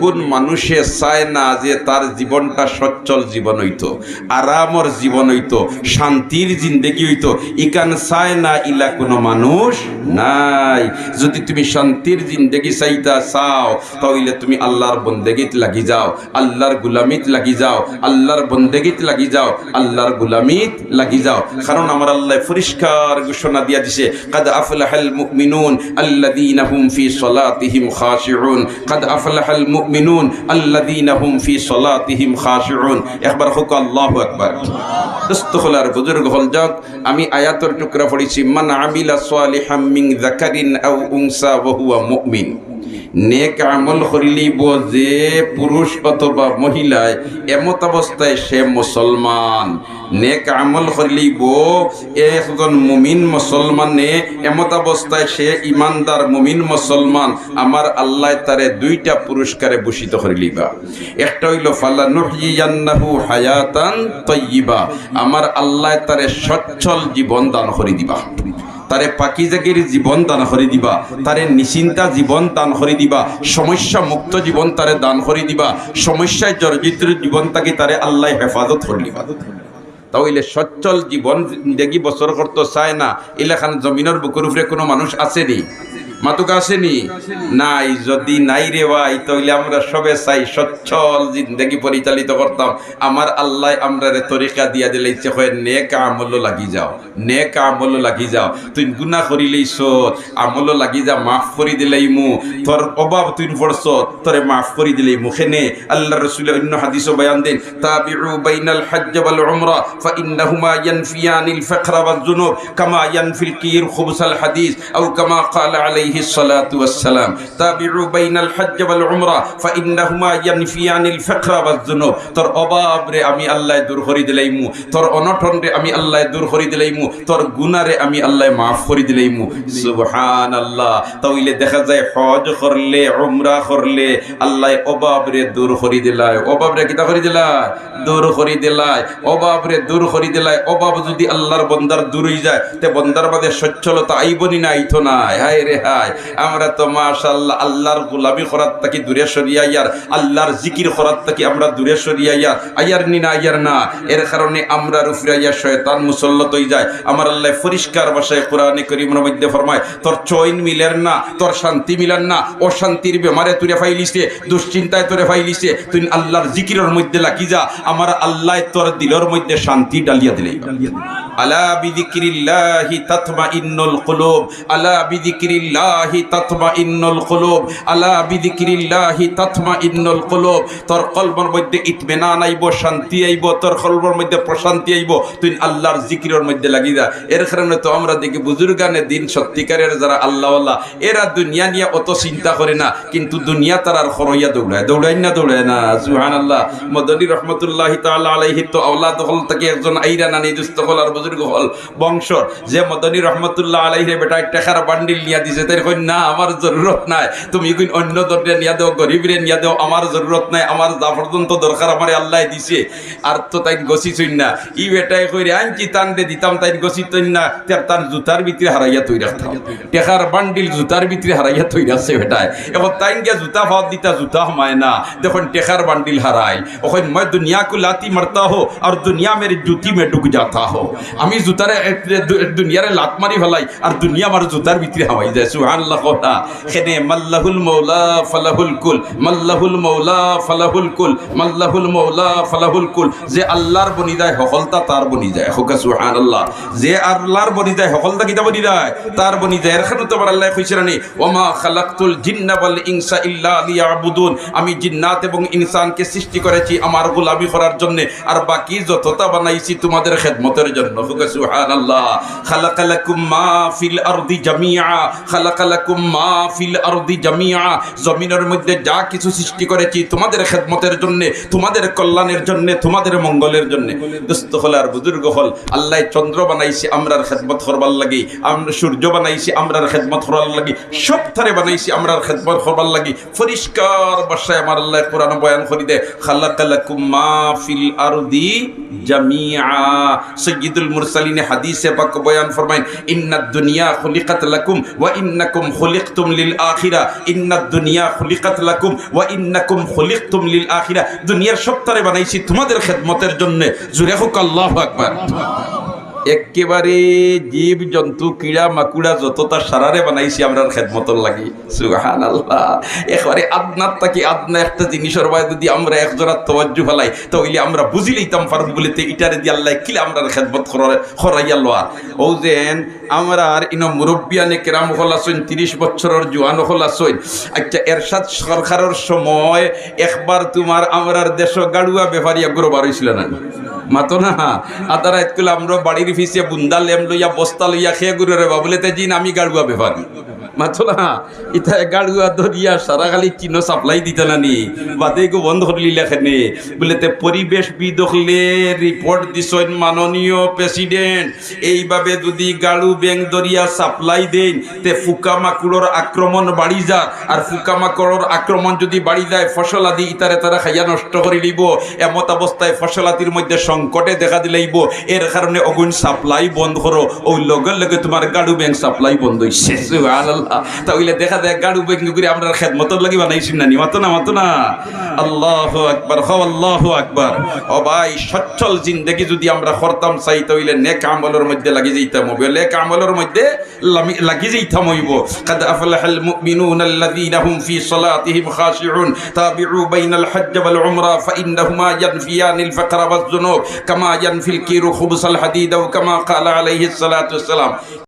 কোন মানুষে চায় না যে তার জীবনটা সচ্ছল জীবন হইতো, আরামর জীবন হইতো, শান্তির জিন্দেগি হইতো, ইকান চায় না ইলা কোনো মানুষ নাই। যদি তুমি শান্তির জিন্দেগি চাইতা চাও, তাহলে তুমি আল্লাহর বন্দেগীত লাগি যাও, আল্লাহর গুলামিত লাগি যাও, আল্লাহর বন্দেগীত লাগি যাও, আল্লাহর গুলামিত লাগি যাও। কারণ আমার আল্লাহ পরিষ্কার ঘোষণা দিয়া দিছে, কাদ আফলাহাল মুমিনুন আল্লাযীনা হুম ফি সলাতিহিম খাশিউন, কাদ আফলাহাল মুমিনুন আল্লাযীনা হুম ফি সলাতিহিম খাশিউন। একবার হোক, আল্লাহু আকবার। দোস্ত হলার বুজুর্গ হল যাক আমি আয়াতের টুকরা পড়েছি, মান আমিলা সালিহাম মিন যাকারিন আও উনসা ওয়া হুয়া মুমিন। নেক আমল করিলিব যে পুরুষ অথবা মহিলায় এমত অবস্থায় সে মুসলমান। নেক আমল করিলিব একজন মুমিন মুসলমানে এমত অবস্থায় সে ইমানদার মুমিন মুসলমান, আমার আল্লাহ তারে দুইটা পুরস্কারে ভূষিত করিলিবা একটা হইল নুহিয়ান্নাহু হায়াতান তৈবা আমার আল্লাহ তারে সচ্ছল জীবন দান করে দিবা তারে পাকিজাগির জীবন দান করে দিবা, তারে নিশ্চিন্তা জীবন দান করে দিবা, সমস্যা মুক্ত জীবন তারে দান করে দিবা, সমস্যায় জর্জিত জীবন তাকে তারে আল্লাহ হেফাজত করে দিবা। তাহলে সচ্ছল জীবন দেখি বছর করতে চায় না এলাকান জমিনের বুকুর উপরে কোনো মানুষ আসেনি মাতুক আসেনি নাই যদি নাই রে ভাই তাহলে আমরা সবে চাই সচ্ছল জিন্দগি পরিচালিত করতাম আমার আল্লাহ আমরা রে তরিকা দিয়া দিলে ইচ্ছে হয় নেক আমল লাগি যাও নেক আমল লাগি যাও তুই গুনাহ করিলেই সত আমল লাগি যা মাফ করি দিলেই মু তোর অভাব তুই পড়ছ তোরে মাফ করি দিলেই মুখেনে আল্লাহ রসুল অন্য হাদিসও বয়ান দেন তাবিউ বাইনাল হজ্জ ওয়াল উমরা فإنهما ينفيان الفقر والذنوب كما ينفي الكير خبث الحديث أو كما قال عليه الصلاة والسلام تابعوا بين الحج والعمرة فإنهما ينفيان الفقر والذنوب তোর অভাব রে আমি আল্লাহ দূর করে দিলাইমু তোর অনটন রে আমি আল্লাহ দূর করে দিলাইমু তোর গুনারে আমি আল্লাহ মাফ করে দিলাইমু সুবহান আল্লাহ তাইলে দেখা যায় হজ করলে উমরা করলে আল্লাহ অভাব রে দূর করে দিলায় অভাব রে কিতা করে দিলায় দূর করে দিলায় অভাব রে দূর করে দিলায় অভাব যদি আল্লাহর বন্দার দূর হয়ে যায় তে বন্দার মাঝে সচ্ছলতা আইবনি না আইতো নাই হায় রে হায় আমরা তো মাশাআল্লাহ আল্লাহর গোলামি করার তাকি দূরে সরিয়াইয়ার আল্লাহর জিকির করার তাকি আমরা দূরে সরিয়াইয়ার আয়ার নি না, আয়ার না। এর কারণে আমরা রুফরাইয়া শয়তান মুসল্লত হয়ে যায়। আমার আল্লাহ পরিষ্কার ভাষায় কোরআনে করিমের মধ্যে ফরমায়, তোর চৈন মিলের না, তোর শান্তি মিলার না, অশান্তির বেমারে তুই ফাইলিছে, দুশ্চিন্তায় তোরে ফাইলিছে, তুই আল্লাহর জিকিরের মধ্যে লাগি যা, আমার আল্লাহ তোর দিলের মধ্যে শান্তি ডালিয়া দিলে আলা বিদিক্রিল্লাহি তাতমাইন্নুল কুলুব, আলা বিদিক্রিল্লাহি তাতমাইন্নুল কুলুব, আলা বিদিক্রিল্লাহি তাতমাইন্নুল কুলুব। তোর কলবের মধ্যে ইতমিনান আইব, শান্তি আইব, তোর কলবের মধ্যে প্রশান্তি আইব, তুই আল্লাহর জিকিরের মধ্যে লাগি যা। এর কারণে তো আমরা দেখি বুজুর্গানে দিন সত্যিকারের যারা আল্লাহ আল্লাহ এরা দুনিয়া নিয়ে অত চিন্তা করে না, কিন্তু দুনিয়া তার আর খরইয়া দৌড়ায়। দৌড়াই না, দৌড়ায় না সুহান আল্লাহ মদনী রহমতুল্লাহ তাআলা আলাইহি তো আওলাদ হল থেকে একজন আইরা নানি দুস্থ হল আর বুজুর্গ হল বংশ যে মদনী রহমতুল্লাহ আলাইহি বেটা একটা খারাপ বান্ডিল নিয়া দিছে কই না, আমার জরুরত নাই। তুমি অন্য দরে নিয়া দেও, গরিবরে নিয়া দেও, আমার জরুরত নাই, আমার যা পর্যন্ত দরকার আমারে আল্লাহ দিছে। আর তো তাই গছি চইন না। ই বেটাই কইরে আনছি তান দে দিতাম, তাই গছি তৈন না। তার তার জুতার ভিতরে হারাইয়া তৈ রাখতাম টেকার বান্ডিল জুতার ভিতরে হারাইয়া তৈ রাখছে বেটায় এখন তাই গিয়া জুতা ফাওয়াত দিতা, জুতা হমায় না। দেখুন, টেকার বান্ডিল হারাই ওখান মই দুনিয়া কো লাতি মারতা হো, আর দুনিয়া মেরি জুতি মে ডুব যাতা হো। আমি জুতারে দুনিয়ারে লাত মারি ফেলাই, আর দুনিয়া আমার জুতার ভিতরে হাওয়াই যায় সুবহানাল্লাহ। কথা খেনে মাল্লাহুল মৌলা আল্লাহ আমি জিন্নাত এবং ইনসানকে সৃষ্টি করেছি আমার গোলামি করার জন্য। আর বাকি যতটা বানাইছি তোমাদের খেদমতের জন্য। হোকা, সুবহানাল্লাহ। খালাকালাকুম মা ফিল আরদি জামিআ। খালাকালাকুম মা ফিল আরদি জামিআ। জমিনের মধ্যে যা কিছু সৃষ্টি করেছি, তোমাদের খেদমতের জন্য, তোমাদের কল্যাণের জন্য, তোমাদের মঙ্গলের জন্য। দুস্থ হল আর বুজুর্গ হল। আল্লাহ চন্দ্র বানাইছি আমরার খেদমত করবার লাগি। আমরা সূর্য বানাইছি আমরার খেদমত করবার লাগি। সব থারে বানাইছি আমরার খেদমত করবার লাগি। পরিষ্কার বাসায় আমার আল্লাহ কোরআন বয়ান করি দে, খালাকালাকুম মা ফিল আরদি জামিআ। সৈয়দুল মুরসালিনে হাদিসে পাক বয়ান ফরমাইন ইন্নাদ দুনিয়া খুলিকাত লাকুম ওয়া ইন্না ইন্নাকুম খুলিকতুম লিল আখিরা ইন্নাদ দুনিয়া খুলিকাত লাকুম ওয়া ইন্নাকুম খুলিকতুম লিল আখিরা। দুনিয়ার সত্তারে বানাইছি তোমাদের খেদমতের জন্য। জুরে হোক আল্লাহু আকবার। একেবারে জীব জন্তু, কিড়া মাকুড়া যত তার সারারে বানাইছি আমরা খেদমতর লাগি। সুহান আল্লাহ একেবারে আদনার তাকি আদনা একটা জিনিসের ভাই যদি আমরা এক জোড়া তবাজ্জু ফেলাই তাহলে আমরা বুঝি লইতাম পারব বলিতে ইটারে দিয়ে আল্লাহ কিলে আমরা খেদমত খরাইয়া লওয়া। ও যেন আমরা আর ইন মুরব্বিয়ানে কেরাম হল আসইন তিরিশ বছরের জোয়ান হল আসইন আচ্ছা এরশাদ সরকারের সময় একবার তোমার আমরার দেশ গাড়ুয়া ব্যাপারিয়া গুরুবার হয়েছিল না? মাতো না? আতারা এতগুলো আমরা বাড়ির ফিসে বুন্দা লেম লইয়া, বস্তা লইয়া খেয়ে গুরু রে বাবুলেতে জিন আমি গাড়ুয়া ব্যাপারি মাতো না, ইতা গাড়ুয়া ধরিয়া সারা খালি চিনো সাপ্লাই দিতে বাদে গো বন্ধ করলি লেখেনে বলেতে পরিবেশ বিদ হলে রিপোর্ট দিছেন মাননীয় প্রেসিডেন্ট এইভাবে যদি গাড়ু দরিয়া সাপ্লাই দেন, তে আক্রমণ বাড়ি যা আর ফুকা মাকড়র আক্রমণ যদি বাড়ি যায়, ফসল আদি ইতারে তারা খাইয়া নষ্ট করে দিব। এমত অবস্থায় ফসলাতির মধ্যে সংকটে দেখা দিলেইব। এর কারণে অগুন সাপ্লাই বন্ধ করো। ওই লগের লগে তোমার গাড়ু ব্যাংক সাপ্লাই বন্ধ হয়েছে আল্লাহ তাহলে দেখা যায় গাড়ু ব্যাংক করে আমরা খেদমতর লাগি বানাইছি না নিমাতো না, মাতো না। আল্লাহ আকবার হ আল্লাহ আকবার। ও ভাই, সচ্ছল জিন্দগি যদি আমরা করতাম, চাই তাহলে নে আমলের মধ্যে লাগি যাইতাম হইব। নে আমলের মধ্যে লাগি যাইতাম হইব। কাদ আফলাহাল মুমিনুন আল্লাযীনা হুম ফি সালাতিহিম খাশিউন। তাবিউ বাইনাল হজ্জ ওয়াল উমরা, ফাইন্নাহুমা ইয়ানফিয়ানিল ফাকরা ওয়াজ-যুনুব। কামা ইয়ানফিল কিরু খুবসাল হাদীদ ওয়া وكما قال عليه الصلاة والسلام.